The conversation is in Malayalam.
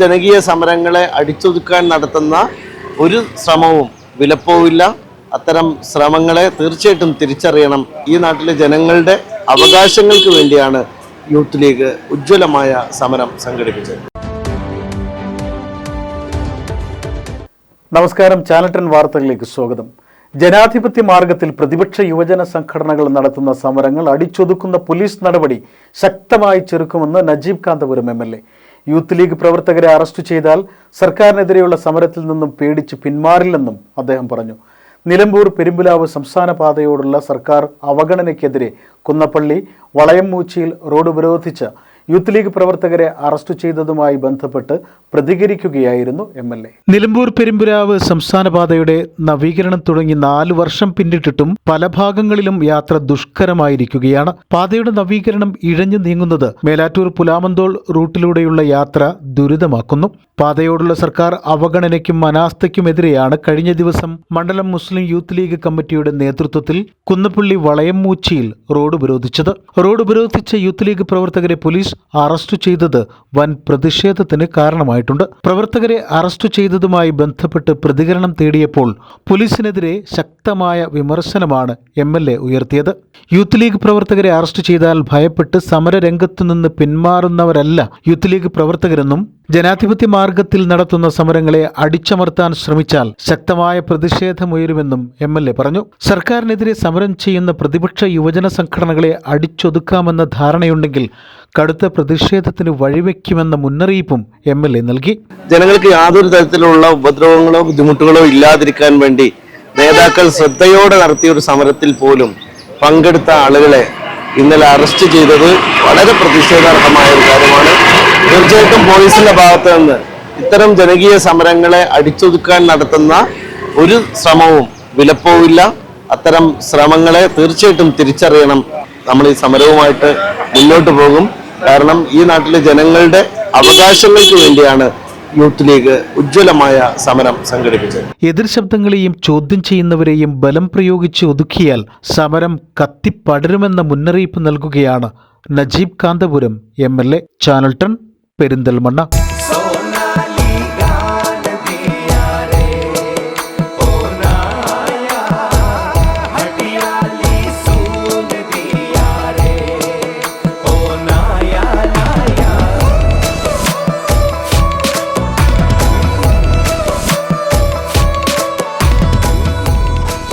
ജനകീയ സമരങ്ങളെ അടിച്ചൊതുക്കാൻ നടത്തുന്ന ഒരു ശ്രമവും വിലപ്പോവില്ല. അത്തരം ശ്രമങ്ങളെ തീർച്ചയായിട്ടും തിരിച്ചറിയണം. ഈ നാട്ടിലെ ജനങ്ങളുടെ അവകാശങ്ങൾക്ക് വേണ്ടിയാണ് യൂത്ത് ലീഗ് ഉജ്ജ്വലമായ സമരം സംഘടിപ്പിച്ചത്. നമസ്കാരം. ചാനൽ ടെൻ വാർത്തകളിലേക്ക് സ്വാഗതം. ജനാധിപത്യ മാർഗത്തിൽ പ്രതിപക്ഷ യുവജന സംഘടനകൾ നടത്തുന്ന സമരങ്ങൾ അടിച്ചൊതുക്കുന്ന പോലീസ് നടപടി ശക്തമായി ചെറുക്കുമെന്ന് Najeeb Kanthapuram M L A. Youth league പ്രവർത്തകരെ അറസ്റ്റ് ചെയ്താൽ സർക്കാരിനെതിരെയുള്ള സമരത്തിൽ നിന്നും പേടിച്ച് പിന്മാറില്ലെന്നും അദ്ദേഹം പറഞ്ഞു. നിലമ്പൂർ പെരുമ്പുലാവ് സംസ്ഥാന പാതയോടുള്ള സർക്കാർ അവഗണനയ്ക്കെതിരെ കുന്നപ്പള്ളി വളയംമൂച്ചിയിൽ റോഡ് ഉപരോധിച്ച യൂത്ത് ലീഗ് പ്രവർത്തകരെ അറസ്റ്റ് ചെയ്തതുമായി ബന്ധപ്പെട്ട് പ്രതികരിക്കുകയായിരുന്നു M L A. Nilambur Perumbilavu സംസ്ഥാന പാതയുടെ നവീകരണം തുടങ്ങി നാല് വർഷം പിന്നിട്ടിട്ടും പല ഭാഗങ്ങളിലും യാത്ര ദുഷ്കരമായിരിക്കുകയാണ്. പാതയുടെ നവീകരണം ഇഴഞ്ഞു നീങ്ങുന്നത് മേലാറ്റൂർ പുലാമന്തോൾ റൂട്ടിലൂടെയുള്ള യാത്ര ദുരിതമാക്കുന്നു. പാതയോടുള്ള സർക്കാർ അവഗണനയ്ക്കും അനാസ്ഥയ്ക്കുമെതിരെയാണ് കഴിഞ്ഞ ദിവസം മണ്ഡലം മുസ്ലിം യൂത്ത് ലീഗ് കമ്മിറ്റിയുടെ നേതൃത്വത്തിൽ കുന്നപ്പള്ളി വളയം വളയംമൂച്ചിയിൽ റോഡ് ഉപരോധിച്ചത്. റോഡ് ഉപരോധിച്ച യൂത്ത് ലീഗ് പ്രവർത്തകരെ പോലീസ് അറസ്റ്റ് ചെയ്തത് വൻ പ്രതിഷേധത്തിന് കാരണമായിട്ടുണ്ട്. പ്രവർത്തകരെ അറസ്റ്റ് ചെയ്തതുമായി ബന്ധപ്പെട്ട് പ്രതികരണം തേടിയപ്പോൾ പോലീസിനെതിരെ ശക്തമായ വിമർശനമാണ് എം എൽ എ ഉയർത്തിയത്. യൂത്ത് ലീഗ് പ്രവർത്തകരെ അറസ്റ്റ് ചെയ്താൽ ഭയപ്പെട്ട് സമരരംഗത്തു നിന്ന് പിന്മാറുന്നവരല്ല യൂത്ത് ലീഗ് പ്രവർത്തകരെന്നും ജനാധിപത്യ മാർഗത്തിൽ നടത്തുന്ന സമരങ്ങളെ അടിച്ചമർത്താൻ ശ്രമിച്ചാൽ ശക്തമായ പ്രതിഷേധമുയരുമെന്നും എം എൽ എ പറഞ്ഞു. സർക്കാരിനെതിരെ സമരം ചെയ്യുന്ന പ്രതിപക്ഷ യുവജന സംഘടനകളെ അടിച്ചൊതുക്കാമെന്ന ധാരണയുണ്ടെങ്കിൽ കടുത്ത പ്രതിഷേധത്തിന് വഴിവെക്കുമെന്ന മുന്നറിയിപ്പും എം എൽ എ നൽകി. ജനങ്ങൾക്ക് യാതൊരു തരത്തിലുള്ള ഉപദ്രവങ്ങളോ ബുദ്ധിമുട്ടുകളോ ഇല്ലാതിരിക്കാൻ വേണ്ടി നേതാക്കൾ ശ്രദ്ധയോടെ നടത്തിയ ഒരു സമരത്തിൽ പോലും പങ്കെടുത്ത ആളുകളെ ഇന്നലെ അറസ്റ്റ് ചെയ്തത് വളരെ പ്രതിഷേധാർഹമായ ഒരു കാര്യമാണ്. തീർച്ചയായിട്ടും പോലീസിന്റെ ഭാഗത്ത് നിന്ന് ഇത്തരം ജനകീയ സമരങ്ങളെ അടിച്ചൊതുക്കാൻ നടത്തുന്ന ഒരു ശ്രമവും വിലപ്പോവില്ല. അത്തരം ശ്രമങ്ങളെ തീർച്ചയായിട്ടും തിരിച്ചറിയണം. നമ്മൾ ഈ സമരവുമായിട്ട് മുന്നോട്ട് പോകും. കാരണം ഈ നാട്ടിലെ ജനങ്ങളുടെ അവകാശങ്ങൾക്ക് വേണ്ടിയാണ് യൂത്ത് ലീഗ് ഉജ്ജ്വലമായ സമരം സംഘടിപ്പിച്ചത്. എതിർ ശബ്ദങ്ങളെയും ചോദ്യം ചെയ്യുന്നവരെയും ബലം പ്രയോഗിച്ച് ഒതുക്കിയാൽ സമരം കത്തിപ്പടരുമെന്ന മുന്നറിയിപ്പ് നൽകുകയാണ് Najeeb Kanthapuram M L A. Channel ton Perinthalmanna.